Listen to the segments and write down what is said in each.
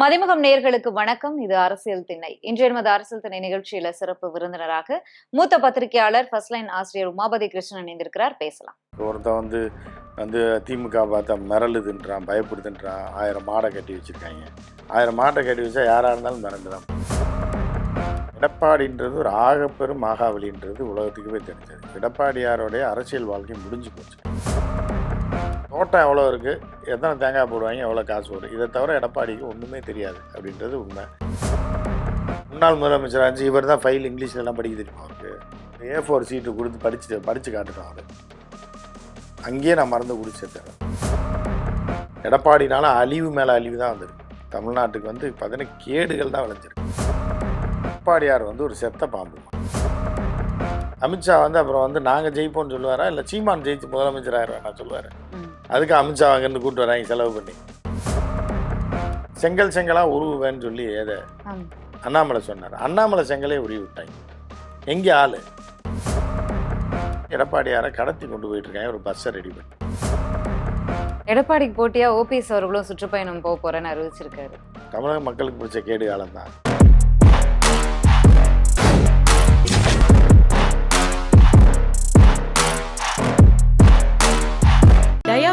மதிமுகம் நேர்களுக்கு வணக்கம். இது அரசியல் திண்ணை. இன்றைய நமது அரசியல் திணை நிகழ்ச்சியில சிறப்பு விருந்தினராக மூத்த பத்திரிகையாளர் ஃபர்ஸ்ட் லைன் ஆசிரியர் உமாபதி கிருஷ்ணன் இணைந்திருக்கிறார். பேசலாம். ஒருத்தன் வந்து வந்து திமுக பார்த்தா மிரளுதுன்றான் பயப்படுதுன்றான் ஆயிரம் மாடை கட்டி வச்சிருக்காங்க. ஆயிரம் மாட்டை கட்டி வச்சா யாராக இருந்தாலும் மிரண்டு எடப்பாடின்றது ஒரு ஆகப்பெரும் மாகாவலின்றது உலகத்துக்குமே தெரிஞ்சது. எடப்பாடியாருடைய அரசியல் வாழ்க்கை முடிஞ்சு போச்சு. தோட்டம் எவ்வளோ இருக்குது எத்தனை தேங்காய் போடுவாங்க எவ்வளோ காசு வரும்? இதை தவிர எடப்பாடிக்கு ஒன்றுமே தெரியாது. அப்படின்றது உண்மை. முன்னாள் முதலமைச்சர் அஞ்சு இவர் தான் ஃபைல் இங்கிலீஷ்ல எல்லாம் படிக்க தெரியுமா அவருக்கு? ஏ ஃபோர் சீட்டு கொடுத்து படிச்சு படித்து காட்டுறோம் அவர். அங்கேயே நான் மறந்து குடிச்சிருக்கேன் எடப்பாடினால அழிவு மேலே அழிவு தான் வந்திருக்கு. தமிழ்நாட்டுக்கு வந்து பார்த்தீங்கன்னா கேடுகள் தான் விளைஞ்சிருக்கு. எடப்பாடியார் வந்து ஒரு செத்த பாம்பு. அமித்ஷா வந்து அப்புறம் வந்து நாங்கள் ஜெயிப்போம்னு சொல்லுவாரா? இல்லை சீமான் ஜெயிச்சு முதலமைச்சர் ஆயிடுவாரா சொல்லுவார் அதுக்கு அமித்ஷா அங்கேருந்து கூப்பிட்டு வராங்க செலவு பண்ணி. செங்கல் செங்கலா உருவுவேன்னு சொல்லி ஏத ஆம். அண்ணாமலை சொன்னார். அண்ணாமலை செங்கலே உருவி விட்டாங்க. எங்கே ஆளு? எடப்பாடியாரை கடத்தி கொண்டு போயிட்டு இருக்காங்க ஒரு பஸ்ஸை ரெடி பண்ணி. எடப்பாடிக்கு போட்டியா ஓபிஎஸ் அவர்களும் சுற்றுப்பயணம் போக போறேன்னு அறிவிச்சிருக்காரு. தமிழக மக்களுக்கு பிடிச்ச கேடு காலம் தான்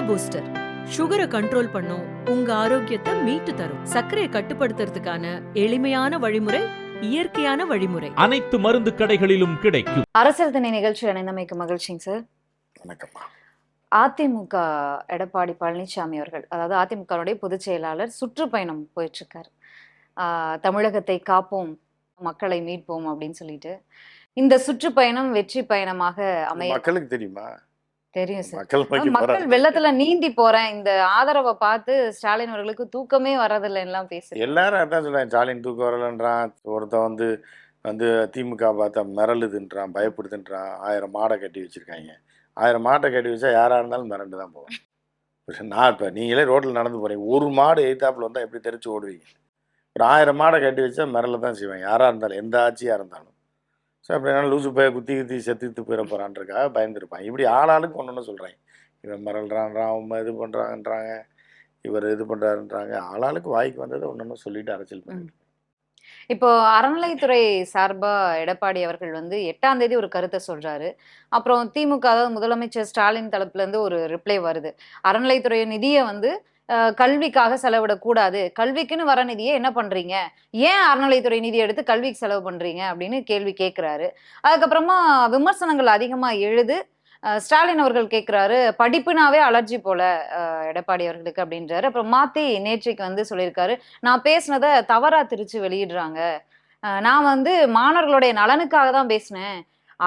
பூஸ்டர் சுகரை கண்ட்ரோல் பண்ணும். உங்க ஆரோக்கியத்தை மீட்டு தரும். சர்க்கரையை கட்டுப்படுத்துறதுக்கான எளிமையான வழிமுறை இயற்கையான வழிமுறை. அனைத்து மருந்து கடைகளிலும் கிடைக்கும். அரசியல் திணை நிகழ்ச்சி இணைந்தமைக்கு மகிழ்ச்சிங்க சார். வணக்கம்மா. அதிமுக எடப்பாடி பழனிசாமி அவர்கள் அதாவது அதிமுகவுடைய பொதுச் செயலாளர் சுற்றுப்பயணம் போயிட்டு இருக்காரு ஆஹ் தமிழகத்தை காப்போம் மக்களை மீட்போம் அப்படின்னு சொல்லிட்டு. இந்த சுற்றுப்பயணம் வெற்றி பயணமாக அமைய மக்களுக்கு தெரியுமா? தெரியும் சார் மக்கள். வெள்ளத்துல நீந்தி போறேன். இந்த ஆதரவை பார்த்து ஸ்டாலின் அவர்களுக்கு தூக்கமே வரதில்லை எல்லாம் பேசு எல்லாரும் அதான் சொல்றாங்க ஸ்டாலின் தூக்கம் வரலன்றான். ஒருத்தன் வந்து வந்து திமுக பார்த்தா மிரளுதுன்றான் பயப்படுதுன்றான். ஆயிரம் மாடை கட்டி வச்சிருக்காங்க. ஆயிரம் மாட்டை கட்டி வச்சா யாராக இருந்தாலும் மிரண்டு தான் இப்ப நான் இப்போ நீங்களே ரோட்டில் நடந்து போறீங்க. ஒரு மாடு எய்த்தாப்புல வந்தால் எப்படி தெரிச்சு ஓடுவீங்க? ஒரு ஆயிரம் மாடை கட்டி வச்சா மிரள தான் செய்வாங்க. யாராக இருந்தாலும் எந்த ஆட்சியாக இருந்தாலும். ஸோ அப்படின்னா லூசு போய் குத்தி குத்தி செத்துத்து போயிட போகிறான்றக்காக பயந்துருப்பான். இப்படி ஆளாளுக்கு ஒன்று ஒன்று சொல்கிறாங்க இவன் மிரள்றான்றான் அவன் இது பண்ணுறாங்கன்றாங்க இவர் இது பண்ணுறாருன்றாங்க ஆளாளுக்கு வாய்க்கு வந்ததை ஒன்று ஒன்று சொல்லிட்டு அரசியல் பண்ணிட்டு இப்போ அறநிலைத்துறை சார்பா எடப்பாடி அவர்கள் வந்து எட்டாம் தேதி ஒரு கருத்தை சொல்றாரு. அப்புறம் திமுக அதாவது முதலமைச்சர் ஸ்டாலின் தரப்புல இருந்து ஒரு ரிப்ளை வருது. அறநிலைத்துறை நிதியை வந்து கல்விக்காக செலவிடக்கூடாது கல்விக்குன்னு வர நிதியை என்ன பண்றீங்க? ஏன் அறநிலைத்துறை நிதி எடுத்து கல்விக்கு செலவு பண்றீங்க? அப்படின்னு கேள்வி கேட்கிறாரு அதுக்கப்புறமா விமர்சனங்கள் அதிகமா எழுது. ஸ்டாலின் அவர்கள் கேட்கிறாரு படிப்புனாவே அலர்ஜி போல எடப்பாடி அவர்களுக்கு அப்படின்றாரு. அப்புறம் மாத்தி நேற்றைக்கு வந்து சொல்லியிருக்காரு நான் பேசுனதை தவறா திரிச்சு வெளியிடுறாங்க. நான் வந்து மாணவர்களுடைய நலனுக்காக தான் பேசினேன்.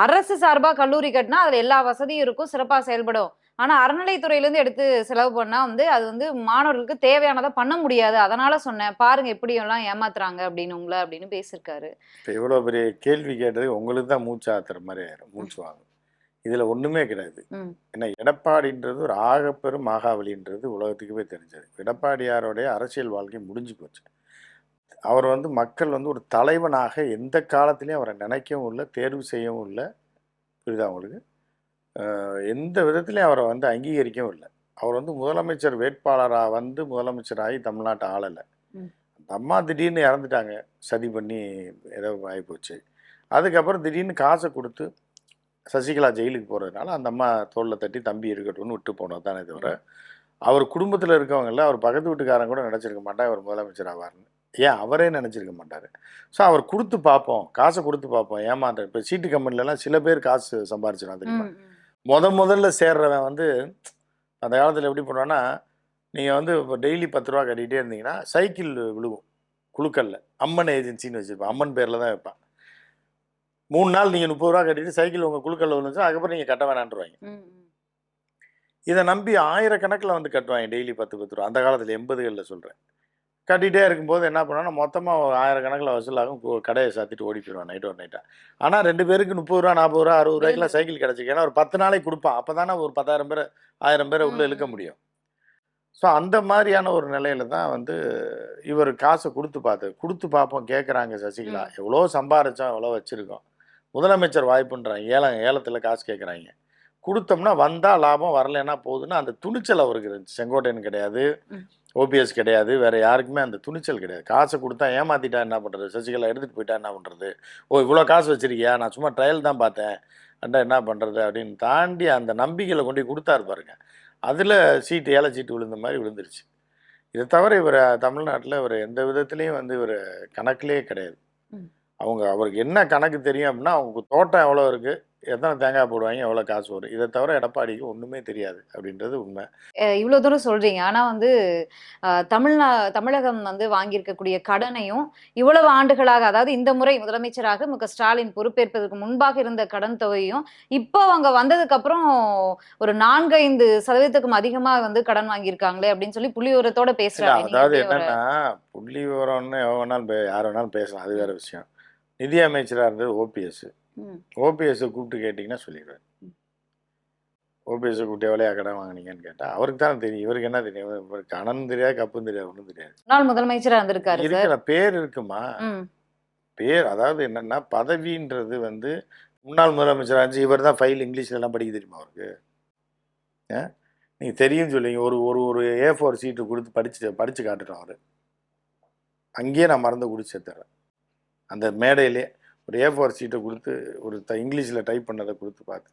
அரசு சார்பா கல்லூரி கட்டினா அதுல எல்லா வசதியும் இருக்கும் சிறப்பா செயல்படும். ஆனா அறநிலைத்துறையில இருந்து எடுத்து செலவு பண்ணா வந்து அது வந்து மாணவர்களுக்கு தேவையானதை பண்ண முடியாது. அதனால சொன்னேன் பாருங்க எப்படி எல்லாம் ஏமாத்துறாங்க அப்படின்னு உங்களை அப்படின்னு பேசியிருக்காரு. இப்போ இவ்வளோ பெரிய கேள்வி கேட்டது உங்களுக்கு தான் மூச்சு ஆத்துற மாதிரி ஆயிரும் மூச்சு வாங்கும் இதில் ஒன்றுமே கிடையாது. ஏன்னா எடப்பாடின்றது ஒரு ஆகப்பெரும் மாகாவலின்றது உலகத்துக்குமே தெரிஞ்சது. எடப்பாடியாருடைய அரசியல் வாழ்க்கை முடிஞ்சு போச்சு. அவர் வந்து மக்கள் வந்து ஒரு தலைவனாக எந்த காலத்திலையும் அவரை நினைக்கவும் இல்லை தேர்வு செய்யவும் இல்லை. புரியுதா உங்களுக்கு? அஹ் எந்த விதத்துலையும் அவரை வந்து அங்கீகரிக்கவும் இல்லை. அவர் வந்து முதலமைச்சர் வேட்பாளராக வந்து முதலமைச்சராகி தமிழ்நாட்டை ஆளலை. அந்த அம்மா திடீர்னு இறந்துட்டாங்க. சதி பண்ணி ஏதோ ஆகிப்போச்சு அதுக்கப்புறம் திடீர்னு காசை கொடுத்து சசிகலா ஜெயிலுக்கு போகிறதுனால அந்த அம்மா தோளில் தட்டி தம்பி இருக்கட்டும்னு விட்டு போனது தானே தவிர அவர் குடும்பத்தில் இருக்கவங்கள அவர் பக்கத்து வீட்டுக்காரன் கூட நினச்சிருக்க மாட்டான் அவர் முதலமைச்சர் ஆவார்னு ஏன்? அவரே நினச்சிருக்க மாட்டார். ஸோ அவர் கொடுத்து பார்ப்போம். காசை கொடுத்து பார்ப்போம். ஏமாற்ற இப்போ சீட்டு கம்பெனிலலாம் சில பேர் காசு சம்பாரிச்சிடும் தெரியுமா. முத முதல்ல சேர்றவன் வந்து அந்த காலத்தில் எப்படி பண்ணுவான்னா நீங்கள் வந்து இப்போ டெய்லி பத்து ரூபா கட்டிகிட்டே இருந்தீங்கன்னா சைக்கிள் விழுகும் குழுக்கல்ல அம்மன் ஏஜென்சின்னு வச்சுருப்பான். அம்மன் பேரில் தான் வைப்பான். மூணு நாள் நீங்கள் முப்பது ரூபா கட்டிட்டு சைக்கிள் உங்கள் குழுக்கல்ல விழுந்துச்சு அதுக்கப்புறம் நீங்கள் கட்ட ம். இதை நம்பி ஆயிரக்கணக்கில் வந்து கட்டுவாங்க டெய்லி பத்து பத்து ரூபா. அந்த காலத்தில் எண்பதுகளில் சொல்கிறேன் கட்டிகிட்டே இருக்கும்போது என்ன பண்ணான்னா மொத்தமாக ஆயிரக்கணக்கில் வசூலாகும். கடையை சாத்திட்டு ஓடி போயிடுவான் நைட் ஒரு நைட்டாக ஆனால் ரெண்டு பேருக்கு முப்பது ரூபா நாற்பது ரூபா அறுபது ரூபாய்க்குலாம் சைக்கிள் கிடச்சிருக்கு. ஏன்னா ஒரு பத்து நாளைக்கு கொடுப்பான். அப்போ தானே ஒரு பத்தாயிரம் பேர் ஆயிரம் பேரை உள்ளே இழுக்க. முடியும். ஸோ அந்த மாதிரியான ஒரு நிலையில தான் வந்து இவர் காசை கொடுத்து பார்த்து கொடுத்து பார்ப்போம் கேட்குறாங்க சசிகலா. எவ்வளோ சம்பாரிச்சோம் எவ்வளோ வச்சுருக்கோம். முதலமைச்சர் வாய்ப்புன்றாங்க. ஏலம் ஏலத்தில் காசு கேட்குறாங்க. கொடுத்தோம்னா வந்தால் லாபம் வரலைன்னா போகுதுன்னு அந்த துணிச்சல் அவருக்கு இருந்துச்சு. செங்கோட்டையன் கிடையாது. ஓபிஎஸ் கிடையாது வேற யாருக்குமே அந்த துணிச்சல் கிடையாது. காசை கொடுத்தா ஏமாத்திட்டா என்ன பண்ணுறது சசிகலா எடுத்துகிட்டு போயிட்டா என்ன பண்ணுறது ஓ இவ்வளோ காசு வச்சிருக்கியா? நான் சும்மா ட்ரையல் தான் பார்த்தேன். அண்டா என்ன பண்ணுறது அப்படின்னு தாண்டி அந்த நம்பிக்கையில் கொண்டு போய் கொடுத்தாரு பாருங்க. அதில் சீட்டு ஏழை சீட்டு விழுந்த மாதிரி விழுந்துருச்சு. இதை தவிர இவர் தமிழ்நாட்டில் இவர் எந்த விதத்துலேயும் வந்து இவர் கணக்கிலே கிடையாது. அவங்க அவருக்கு என்ன கணக்கு தெரியும் அப்படின்னா அவங்க தோட்டம் எவ்வளோ இருக்குது எத்தனை தேங்காய் போடுவாங்க எவ்வளோ காசு வரும்? இதை தவிர எடப்பாடிக்கு ஒன்றுமே தெரியாது அப்படின்றது உண்மை. இவ்வளவு தூரம் சொல்றீங்க. ஆனா வந்து தமிழ்நா தமிழகம் வந்து வாங்கியிருக்கக்கூடிய கடனையும் இவ்வளவு ஆண்டுகளாக அதாவது இந்த முறை முதலமைச்சராக மு ஸ்டாலின் பொறுப்பேற்பதற்கு முன்பாக இருந்த கடன் தொகையும் இப்போ அவங்க வந்ததுக்கு அப்புறம் ஒரு நான்கு ஐந்து சதவீதத்துக்கும் அதிகமா வந்து கடன் வாங்கியிருக்காங்களே அப்படின்னு சொல்லி புள்ளிவிவரத்தோட இல்ல, பேசுறாங்க. நீங்க அதாவது என்னன்னா புள்ளி விவரம்னு எவன் வேணாலும் யார் வேணாலும் பேசலாம். அது வேற விஷயம். நிதி அமைச்சராக இருந்தது ஓபிஎஸ் ஓபிஎஸ்ஸை கூப்பிட்டு கேட்டிங்கன்னா சொல்லிடுவேன். ஓபிஎஸ்ஸை கூப்பிட்டு எவ்வளோ கடன் வாங்குனீங்கன்னு கேட்டால் அவருக்கு தான் தெரியும். இவருக்கு என்ன தெரியும்? இவருக்கு கணம் தெரியாது கப்பும் தெரியாது ஒன்றும் தெரியாது. முன்னாள் முதலமைச்சரா இருந்திருக்காரு இருக்கிற பேர் இருக்குமா? பேர் அதாவது என்னன்னா பதவின்றது வந்து முன்னாள் முதலமைச்சராக இருந்துச்சு இவர் தான் ஃபைல் இங்கிலீஷ்ல எல்லாம் படிக்க தெரியுமா அவருக்கு? நீங்கள் தெரியும் சொல்லுவீங்க. ஒரு ஒரு ஒரு ஏ ஃபோர் சீட்டு கொடுத்து படிச்சு படித்து காட்டுறோம் அவர். அங்கேயே நான் மறந்து குடிச்சு சேர்த்துறேன். அந்த மேடையிலே ஒரு ஏ ஃபோர் சீட்டை கொடுத்து ஒரு த இங்கிலீஷில் டைப் பண்ணதை கொடுத்து பார்த்து.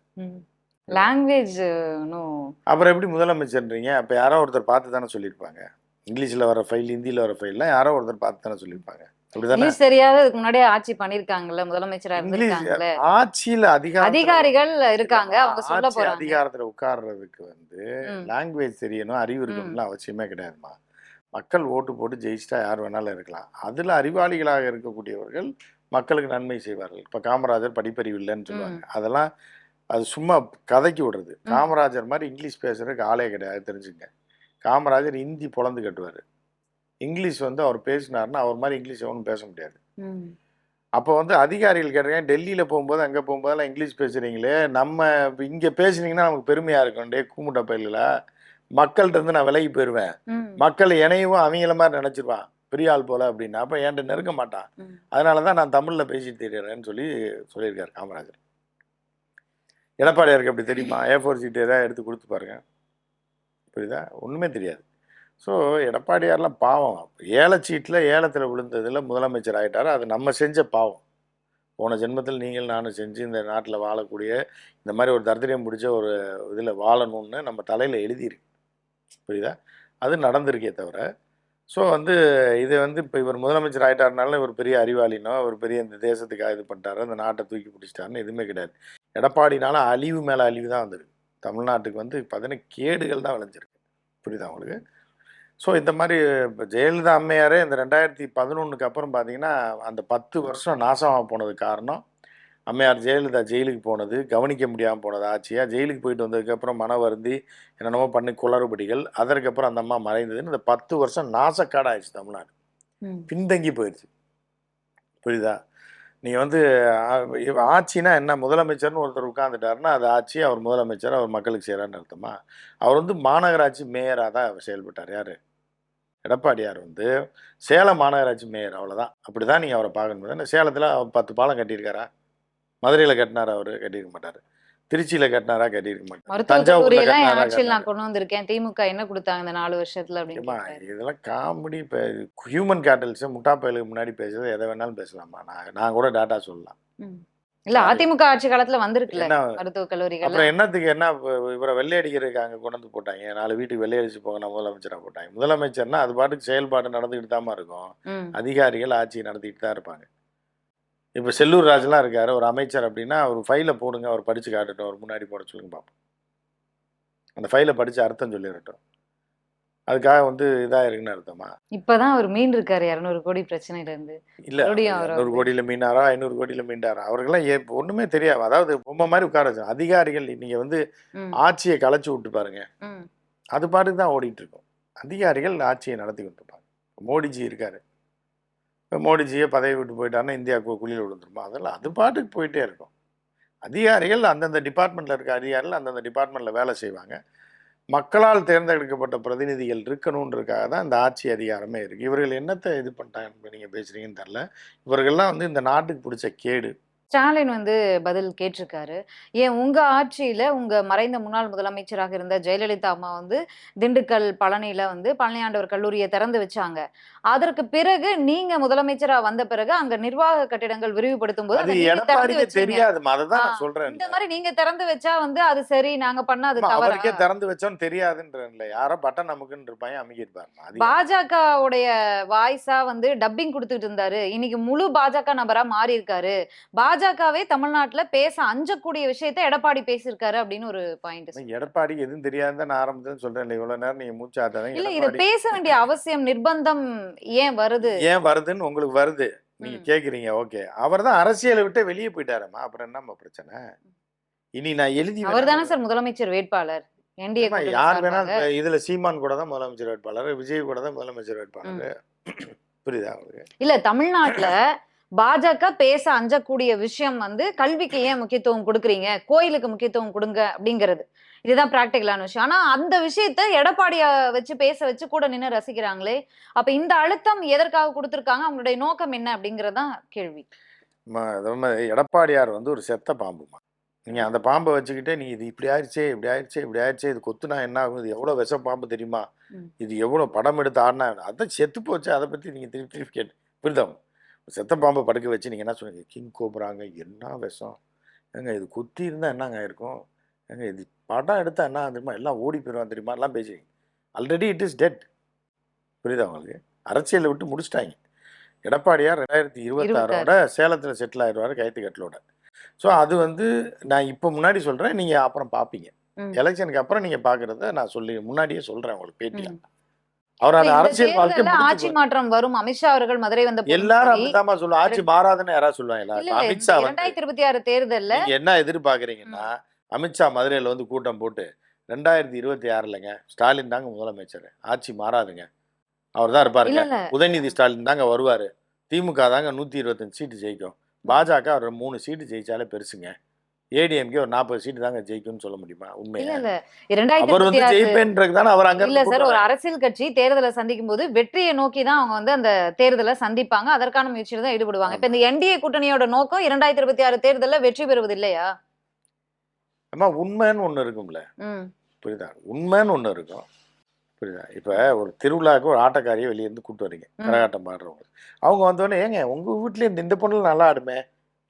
லாங்குவேஜ் அப்புறம் எப்படி முதலமைச்சர்ன்றீங்க? அப்போ யாரோ ஒருத்தர் பார்த்து தானே சொல்லியிருப்பாங்க. இங்கிலீஷில் வர ஃபைல் ஹிந்தியில் வர ஃபைல்லாம் யாரோ ஒருத்தர் பார்த்து தானே சொல்லியிருப்பாங்க. தெரியாத இதுக்கு முன்னாடியே ஆட்சி பண்ணிருக்காங்கல்ல முதலமைச்சரா இருந்திருக்காங்கல்ல? ஆட்சியில் அதிகாரம் அதிகாரிகள் இருக்காங்க அவங்க சொல்ல போறாங்க. அதிகாரத்துல உட்கார்றதுக்கு வந்து. லாங்குவேஜ் தெரியணும் அறிவு இருக்கணும்லாம் அவசியமே கிடையாதுமா. மக்கள் ஓட்டு போட்டு ஜெயிச்சிட்டா யார் வேணாலும் இருக்கலாம். அதுல அறிவாளிகளாக இருக்கக்கூடியவர்கள் மக்களுக்கு நன்மை செய்வார்கள். இப்ப காமராஜர் படிப்பறிவு இல்லைன்னு சொல்லுவாங்க. அதெல்லாம் அது சும்மா கதைக்கு விடுறது. காமராஜர் மாதிரி இங்கிலீஷ் பேசுறதுக்கு ஆளே கிடையாது தெரிஞ்சுங்க. காமராஜர் ஹிந்தி பொழந்து கட்டுவார். இங்கிலீஷ் வந்து அவர் பேசினாருன்னா அவர் மாதிரி இங்கிலீஷ் எவனும் பேச முடியாது. அப்போ வந்து அதிகாரிகள் கேட்டிருக்கேன் டெல்லியில் போகும்போது அங்கே போகும்போதெல்லாம் இங்கிலீஷ் பேசுகிறீங்களே நம்ம இங்கே பேசுனீங்கன்னா நமக்கு பெருமையாக இருக்கும். டே கூமுட்ட பயிலில் மக்கள்கிட்ட இருந்து நான் விலகி போயிடுவேன். மக்கள் இணையவும் அவங்கள மாதிரி நினச்சிருவான். பெரிய ஆள் போல அப்படின்னு அப்போ என்கிட்ட நெருங்க மாட்டான். அதனால தான் நான் தமிழில் பேசிட்டு தெரியுறேன்னு சொல்லி சொல்லியிருக்காரு காமராஜர். எடப்பாடியாருக்கு அப்படி தெரியுமா? ஏ ஃபோர் சீட் ஏதாவது எடுத்து கொடுத்து பாருங்க. புரியுதா? ஒன்றுமே தெரியாது. ஸோ எடப்பாடியார்லாம் பாவம். ஏல சீட்டில் ஏலத்தில் விழுந்ததில் முதலமைச்சர் ஆயிட்டாரு. அது நம்ம செஞ்ச பாவம். போன ஜென்மத்தில் நீங்கள் நானும் செஞ்சு இந்த நாட்டில் வாழக்கூடிய இந்த மாதிரி ஒரு தரித்திரியம் பிடிச்ச ஒரு இதில் வாழணும்னு நம்ம தலையில் எழுதியிருக்கு. புரியுதா? அது நடந்திருக்கே தவிர ஸோ வந்து இது வந்து இப்போ இவர் முதலமைச்சர் ஆகிட்டாருனால இவர் பெரிய அறிவாளினோ அவர் பெரிய இந்த தேசத்துக்காக இது பண்ணிட்டாரு அந்த நாட்டை தூக்கி பிடிச்சிட்டாருன்னு எதுவுமே கிடையாது. எடப்பாடினால அழிவு மேலே அழிவு தான் வந்திருக்கு. தமிழ்நாட்டுக்கு வந்து பார்த்தீங்கன்னா கேடுகள் தான் விளைஞ்சிருக்கு. புரியுதா உங்களுக்கு? ஸோ இந்த மாதிரி இப்போ ஜெயலலிதா அம்மையாரே இந்த ரெண்டாயிரத்தி பதினொன்றுக்கு அப்புறம் பார்த்தீங்கன்னா அந்த பத்து வருஷம் நாசமாக போனது காரணம் அம்மையார் ஜெயலலிதா ஜெயிலுக்கு போனது கவனிக்க முடியாமல் போனது ஆட்சியாக ஜெயிலுக்கு போயிட்டு வந்ததுக்கப்புறம் மன வருந்தி என்னென்னமோ பண்ணி குளறுபடிகள் அதற்கப்புறம் அந்த அம்மா மறைந்ததுன்னு இந்த பத்து வருஷம் நாசக்காடாயிடுச்சு தமிழ்நாடு. ம். பின்தங்கி போயிடுச்சு. புரியுதா? நீங்கள் வந்து ஆட்சினா என்ன? முதலமைச்சர்னு ஒருத்தர் உட்காந்துட்டாருன்னா அது ஆட்சி அவர் முதலமைச்சர் அவர் மக்களுக்கு செய்கிறான்னு அர்த்தமா? அவர் வந்து மாநகராட்சி மேயராக தான் அவர் செயல்பட்டார். யார்? எடப்பாடியார் வந்து சேலம் மாநகராட்சி மேயர் அவ்வளோதான் அப்படி தான் நீங்கள் அவரை பார்க்கணும். சேலத்தில் அவர் பத்து பாலம் கட்டியிருக்காரா? மதுரையில் கட்டினாரா அவர்? கட்டியிருக்க மாட்டார். திருச்சியில் கட்டினாரா? கட்டியிருக்க மாட்டார். தஞ்சாவூரில் நான் கொண்டு வந்திருக்கேன். திமுக என்ன கொடுத்தாங்க இந்த நாலு வருஷத்துல அப்படின்னு. இதெல்லாம் காமெடி இப்போ ஹியூமன் கேட்டல்ஸை முட்டா பயலுக்கு முன்னாடி பேசுறது எதை வேணாலும் பேசலாமா? நான் நான் கூட டாட்டா சொல்லலாம். இல்ல அதிமுக ஆட்சி காலத்துல வந்திருக்குல்ல என்ன மருத்துவக் கல்லூரிகள் அப்புறம் என்னத்துக்கு என்ன இவரை வெள்ளை அடிக்கிறதுக்கு அங்கே கொண்டு வந்து போட்டாங்க. நாலு வீட்டுக்கு வெள்ளை அடிச்சு போங்க முதலமைச்சராக போட்டாங்க. முதலமைச்சர்னா அது பாட்டுக்கு செயல்பாடு நடந்துக்கிட்டு தாம்மா இருக்கும். அதிகாரிகள் ஆட்சி நடத்திக்கிட்டு தான் இருப்பாங்க. இப்போ செல்லூர் ராஜெலாம் இருக்காரு ஒரு அமைச்சர் அப்படின்னா ஒரு ஃபைலை போடுங்க அவர் படித்து காட்டட்டும் அவர் முன்னாடி போட சொல்லுங்க பார்ப்போம் அந்த ஃபைலை படித்து அர்த்தம் சொல்லிடட்டும் அதுக்காக வந்து இதாக இருக்குன்னு அர்த்தமா? இப்பதான் அவர் மீன் இருக்காரு இருநூறு கோடி பிரச்சனையில இருந்து இல்ல மறுபடியும் அவர் நூறு கோடியில மீனாரா ஐநூறு கோடியில மீண்டாரா? அவர்களெல்லாம் ஏ ஒண்ணுமே தெரியாது. அதாவது பொம்மை மாதிரி உட்கார வச்சு அதிகாரிகள் நீங்க வந்து. ஆட்சியை கலைச்சு விட்டு பாருங்க. அது பாட்டுக்கு தான் ஓடிட்டு இருக்கும். அதிகாரிகள் ஆட்சியை நடத்தி கொண்டிருப்பாங்க மோடிஜி இருக்காரு. இப்போ மோடிஜியை பதவி விட்டு போயிட்டாருன்னா இந்தியாவுக்கு குழியில் விழுந்துருமா? அதெல்லாம் அது பாட்டுக்கு போயிட்டே இருக்கும். அதிகாரிகள் அந்தந்த டிபார்ட்மெண்ட்டில் இருக்க அதிகாரிகள் அந்தந்த டிபார்ட்மெண்ட்டில் வேலை செய்வாங்க. மக்களால் தேர்ந்தெடுக்கப்பட்ட பிரதிநிதிகள் இருக்கணுன்றதுக்காக தான் இந்த ஆட்சி அதிகாரமே இருக்குது இவர்கள் என்னத்தை இது பண்ணிட்டாங்க நீங்கள் பேசுகிறீங்கன்னு தெரில இவர்கள்லாம் வந்து இந்த நாட்டுக்கு பிடிச்ச கேடு. ஸ்டாலின் வந்து பதில் கேட்டிருக்காரு. ஏன் உங்க ஆட்சியில உங்க மறைந்த முன்னாள் முதலமைச்சராக இருந்த ஜெயலலிதா அம்மா வந்து திண்டுக்கல் பழனியில வந்து பழனியாண்டவர் கல்லூரியை திறந்து வச்சாங்க. அதற்கு பிறகு நீங்க முதலமைச்சரா வந்த பிறகு அங்க நிர்வாக கட்டிடங்கள் விரிவுபடுத்தும் போது நான் சொல்றேன். இந்த மாதிரி நீங்க திறந்து வச்சா வந்து அது சரி நாங்க பண்ண அது அவருக்கே திறந்து வச்சோன்னு தெரியாதுன்றேன்ல. யாரோ பட்டன் நமக்குன்னு இருப்பாங்க அமைக்கிருப்பாருமா அது பாஜகவுடைய வாய்ஸா வந்து டப்பிங் கொடுத்துட்டு இருந்தாரு. இன்னைக்கு முழு பாஜக நபரா மாறி இருக்காரு பாஜகவே தமிழ்நாட்டுல பேச அஞ்சக்கூடிய விஷயத்த எடப்பாடி பேசியிருக்காரு அப்படின்னு ஒரு பாயிண்ட் எடப்பாடிக்கு எதுவும் தெரியாதுன்னு நான் ஆரம்பத்துல சொல்றேன் இவ்வளவு நேரம் நீங்க மூச்சாதான் இல்ல இத பேச வேண்டிய அவசியம் நிர்பந்தம் ஏன் வருது? ஏன் வருதுன்னு உங்களுக்கு வருது. நீங்க. கேக்குறீங்க ஓகே. அவர் தான் அரசியலை விட்டு வெளியே போயிட்டாரம்மா அப்புறம் என்னம்மா பிரச்சனை? இனி நான் எழுதி அவர் தானே சார் முதலமைச்சர் வேட்பாளர். யார் வேணாலும் இதுல சீமான் கூட தான் முதலமைச்சர் வேட்பாளர் விஜய் கூட தான் முதலமைச்சர் வேட்பாளர். புரியுதா உங்களுக்கு? இல்ல தமிழ்நாட்டுல பாஜக பேச அஞ்சக்கூடிய விஷயம் வந்து கல்விக்கு ஏன் முக்கியத்துவம் கொடுக்குறீங்க? கோயிலுக்கு முக்கியத்துவம் கொடுங்க அப்படிங்கிறது. இதுதான் பிராக்டிக்கலான விஷயம். ஆனா அந்த விஷயத்த எடப்பாடிய வச்சு பேச வச்சு கூட நின்னு ரசிக்கிறாங்களே. அப்ப இந்த அழுத்தம் எதற்காக கொடுத்திருக்காங்க? அவங்களுடைய நோக்கம் என்ன அப்படிங்கறதுதான் கேள்வி. எடப்பாடியார் வந்து ஒரு செத்த பாம்புமா நீங்க அந்த பாம்பை வச்சுக்கிட்டே நீ இது இப்படி ஆயிடுச்சே இப்படி ஆயிடுச்சே இப்படி ஆயிடுச்சே இது கொத்துனா என்ன ஆகும்? இது எவ்வளவு விஷ பாம்பு தெரியுமா. இது எவ்வளவு படம் எடுத்து ஆடினா? அதான் செத்து போச்சு அதை பத்தி நீங்க திருப்பி திருப்பி கேட்டு. புரியுதா? செத்த பாம்பை படுக்க வச்சு நீங்க என்ன சொன்னீங்க கிங் கோபுராங்க என்ன விஷம்? ஏங்க இது குத்தி இருந்தா என்னங்க இருக்கும்? ஏங்க இது படம் எடுத்தா என்ன தெரியுமா? எல்லாம் ஓடி போயிடுவான் தெரியுமா? எல்லாம் பேசுவீங்க ஆல்ரெடி இட் இஸ் டெட் புரியுதா உங்களுக்கு? அரசியலை விட்டு முடிச்சிட்டாங்க. எடப்பாடியார் ரெண்டாயிரத்தி இருபத்தாறோட சேலத்தில் செட்டில் ஆயிடுவார் கைத்து கட்டலோட ஸோ அது வந்து நான் இப்போ முன்னாடி சொல்கிறேன் நீங்கள் அப்புறம் பார்ப்பீங்க. எலெக்ஷனுக்கு அப்புறம் நீங்கள் பார்க்குறத நான் சொல்லி முன்னாடியே சொல்கிறேன் உங்களுக்கு பேட்டியா. அவர் இந்த அரசியல் வாழ்க்கை ஆட்சி. மாற்றம் வரும். அமித்ஷா அவர்கள் மதுரை வந்த எல்லாரும் சரி. அப்படித்தாம்மா சொல்லுவோம் ஆட்சி மாறாதுன்னு யாராவது இல்ல அமித்ஷா வந்து இரண்டாயிரத்தி இருபத்தி ஆறு தேர்தல்ல என்ன எதிர்பார்க்குறீங்கன்னா அமித்ஷா மதுரையில் வந்து கூட்டம் போட்டு ரெண்டாயிரத்தி இருபத்தி ஆறுலங்க ஸ்டாலின் தாங்க முதலமைச்சர். ஆட்சி மாறாதுங்க. அவர் தான் இருப்பாருங்க. உதயநிதி ஸ்டாலின் தாங்க வருவார். திமுக தாங்க நூற்றி இருபத்தஞ்சு சீட்டு ஜெயிக்கும். பாஜக ஒரு மூணு சீட்டு ஜெயிச்சாலே பெருசுங்க. ஏடிஎம்கே ஒரு நாற்பது சீட்டு தாங்க ஜெயிக்கும்னு சொல்ல முடியுமா? இரண்டாயிரத்தி அவர் வந்து ஜெயிப்பேன்றது தானே அவர் அங்க இல்ல சார் ஒரு அரசியல் கட்சி தேர்தலை சந்திக்கும் போது வெற்றியை நோக்கி தான் அவங்க வந்து அந்த தேர்தலை சந்திப்பாங்க. அதற்கான முயற்சியில தான் ஈடுபடுவாங்க. இப்ப இந்த என்டிஏ கூட்டணியோட நோக்கம் இரண்டாயிரத்தி இருபத்தி ஆறு தேர்தல்ல வெற்றி பெறுவது இல்லையா? அம்மா உண்மைன்னு ஒன்று இருக்கும்ல. புரியுதா? உண்மைன்னு ஒன்று இருக்கும். புரியுதா? இப்போ ஒரு திருவிழாவுக்கு ஒரு ஆட்டக்காரியை வெளியேருந்து கூப்பிட்டு வரீங்க. கரகாட்டம் பாடுறவங்க. அவங்க வந்தோடனே ஏங்க உங்கள் வீட்லேயே இந்த இந்த பொண்ணு நல்லா ஆடுமே?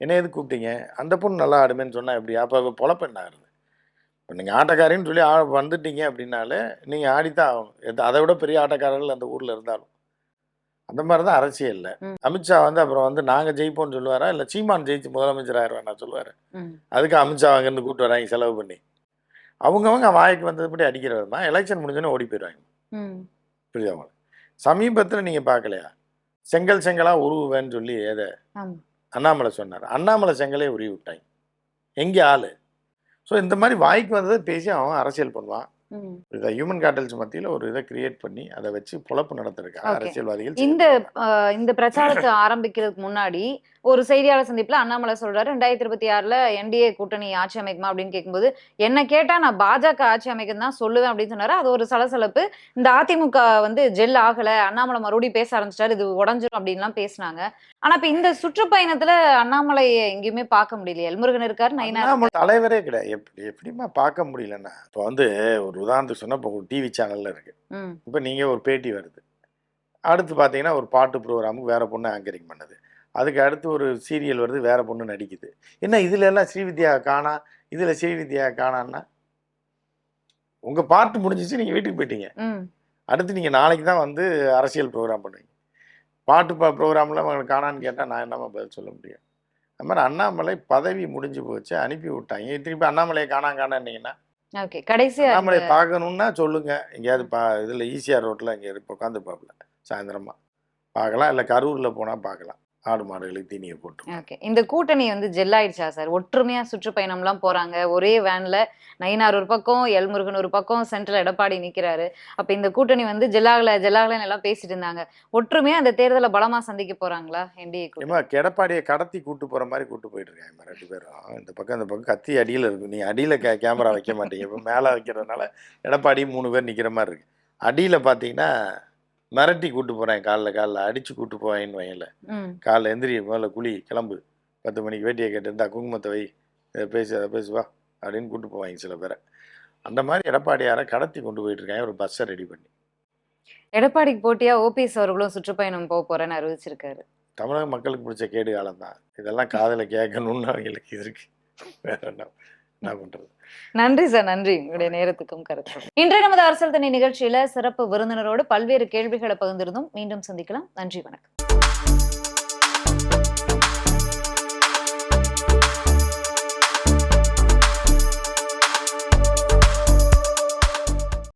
என்ன எது கூப்பிட்டீங்க? அந்த பொண்ணு நல்லா ஆடுமேன்னு சொன்னால் எப்படி? அப்போ பொழப்பு என்ன ஆகுது இப்போ நீங்கள் ஆட்டக்காரின்னு சொல்லி ஆ வந்துட்டீங்க அப்படின்னாலே நீங்கள் ஆடித்தான் ஆகணும் எது- அதை விட பெரிய ஆட்டக்காரர்கள் அந்த ஊரில் இருந்தாலும். அந்த மாதிரி தான் அரசியல்ல. அமித்ஷா வந்து அப்புறம் வந்து நாங்கள் ஜெயிப்போம்னு சொல்லுவாரா? இல்லை சீமான் ஜெயிச்சு முதலமைச்சர் ஆயிடுவார் நான் சொல்லுவார் அதுக்கு அமித்ஷா அங்கேருந்து கூப்பிட்டு வராங்க செலவு பண்ணி. அவங்கவங்க வாய்க்கு வந்ததுபடி அடிக்கிறவர் தான் எலெக்ஷன் முடிஞ்சோன்னே ஓடி போயிடுவாங்க. புரியுதா உங்களுக்கு? சமீபத்தில் நீங்கள் பார்க்கலையா செங்கல் செங்கலாக உருவுவேன்னு சொல்லி எதை? அண்ணாமலை சொன்னார். அண்ணாமலை செங்கலே உருவி விட்டாங்க எங்கே ஆள்? ஸோ இந்த மாதிரி வாய்க்கு வந்ததை பேசி அவன் அரசியல் பண்ணுவான். இதை ஹியூமன் கேட்டல்ஸ் மத்தியில் ஒரு இதை கிரியேட் பண்ணி அதை வச்சு பொழப்பு Okay. அரசியல்வாதிகள் இந்த இந்த பிரச்சாரத்தை ஆரம்பிக்கிறதுக்கு முன்னாடி ஒரு செய்தியாளர் சந்திப்புல அண்ணாமலை சொல்றாரு ரெண்டாயிரத்தி இருபத்தி ஆறுல என்டிஏ கூட்டணி ஆட்சி அமைக்குமா அப்படின்னு கேட்கும்போது என்ன கேட்டா நான் பாஜக ஆட்சி அமைக்கும் தான் சொல்லுவேன் அப்படின்னு சொன்னாரு. அது ஒரு சலசலப்பு. இந்த அதிமுக வந்து ஜெல் ஆகல அண்ணாமலை மறுபடியும் பேச ஆரம்பிச்சிட்டாரு இது உடஞ்சிரும் அப்படின்லாம் பேசினாங்க. ஆனா இப்ப இந்த சுற்றுப்பயணத்துல அண்ணாமலையை எங்கேயுமே பார்க்க முடியல. எல்முருகன் இருக்காரு அண்ணாமலை தலைவரே கிடையாது. எப்படி எப்படிம்மா பார்க்க முடியலன்னா இப்போ வந்து ஒரு உதாரணத்துக்கு சொன்னால் இப்போ ஒரு டிவி சேனலில் இருக்கு. இப்போ நீங்கள் ஒரு பேட்டி வருது. அடுத்து பார்த்தீங்கன்னா ஒரு பாட்டு ப்ரோக்ராமுக்கு வேற பொண்ணு ஆங்கரிங் பண்ணுது. அதுக்கு அடுத்து ஒரு சீரியல் வருது வேற பொண்ணு நடிக்குது. என்ன இதுல எல்லாம் ஸ்ரீவித்யா காணா? இதுல ஸ்ரீவித்யா காணான்னா? உங்க பாட்டு முடிஞ்சிச்சு நீங்க வீட்டுக்கு போயிட்டீங்க. அடுத்து நீங்க நாளைக்கு தான் வந்து அரசியல் ப்ரோக்ராம் பண்ணுவீங்க. பாட்டு பா ப்ரோக்ராம்ல உங்களுக்கு காணான்னு கேட்டால் நான் என்னம்மா பதில் சொல்ல முடியும்? அது மாதிரி அண்ணாமலை பதவி முடிஞ்சு போச்சு அனுப்பி விட்டாங்க. திருப்பி அண்ணாமலையை காணா காணான்னீங்கன்னா? ஓகே கடைசியா அண்ணாமலை பார்க்கணுன்னா சொல்லுங்க. எங்கேயாவது பா இதில் ஈசிஆர் ரோட்டில் இங்கே உட்காந்து பார்ப்பல சாயந்தரமா. பார்க்கலாம் இல்லை கரூரில் போனால் பார்க்கலாம். ஆடு மாடுகளுக்கு தீனியை போட்டு ஓகே இந்த கூட்டணி வந்து ஜெல் ஆயிடுச்சா சார்? ஒற்றுமையா சுற்றுப்பயணம்லாம் போறாங்க. ஒரே வேன்ல நயினார் ஒரு பக்கம் எல்முருகன் ஒரு பக்கம் சென்ட்ரல் எடப்பாடி நிக்கிறாரு. அப்ப இந்த கூட்டணி வந்து ஜெல்லாகல ஜெல்லாகலன்னு எல்லாம் பேசிட்டு இருந்தாங்க. ஒற்றுமையா அந்த தேர்தலை பலமா சந்திக்க போறாங்களா என்டிஏ கிடப்பாடியை கடத்தி கூட்டு போகிற மாதிரி கூட்டு போயிட்டு இருக்காங்க ரெண்டு பேரும். இந்த பக்கம் இந்த பக்கம் கத்தி அடியில் இருக்கு. நீ அடியில் கே கேமரா வைக்க மாட்டீங்க. இப்போ மேலே வைக்கிறதுனால எடப்பாடி மூணு பேர் நிற்கிற மாதிரி இருக்கு. அடியில் பார்த்தீங்கன்னா மிரட்டி கூட்டு போகிறேன் காலைல காலைல அடித்து கூட்டு போவேன்னு வையல காலைல எந்திரி முதல்ல குழி கிளம்பு. பத்து மணிக்கு வேட்டியை கேட்டிருந்தா குங்குமத்தை வை இதை பேசு அதை பேசுவா அப்படின்னு கூட்டு போவாங்க சில பேரை. அந்த மாதிரி எடப்பாடியாரை கடத்தி கொண்டு போயிட்டு இருக்காங்க. ஒரு பஸ்ஸை ரெடி பண்ணி. எடப்பாடிக்கு போட்டியா ஓபிஎஸ் அவர்களும் சுற்றுப்பயணம் போக போறேன்னு அறிவிச்சிருக்காரு. தமிழக மக்களுக்கு பிடிச்ச கேடு காலம் தான் இதெல்லாம் காதில் கேட்கணும்னு அவங்களுக்கு இருக்கு. வேற என்ன? நன்றி சார் நன்றி. உங்களுடைய நேரத்துக்கும் கருத்து இன்றைய நமது அரசியல் தனி நிகழ்ச்சியில சிறப்பு விருந்தினரோடு பல்வேறு கேள்விகளை பகிர்ந்திருந்தும். மீண்டும் சந்திக்கலாம். நன்றி வணக்கம்.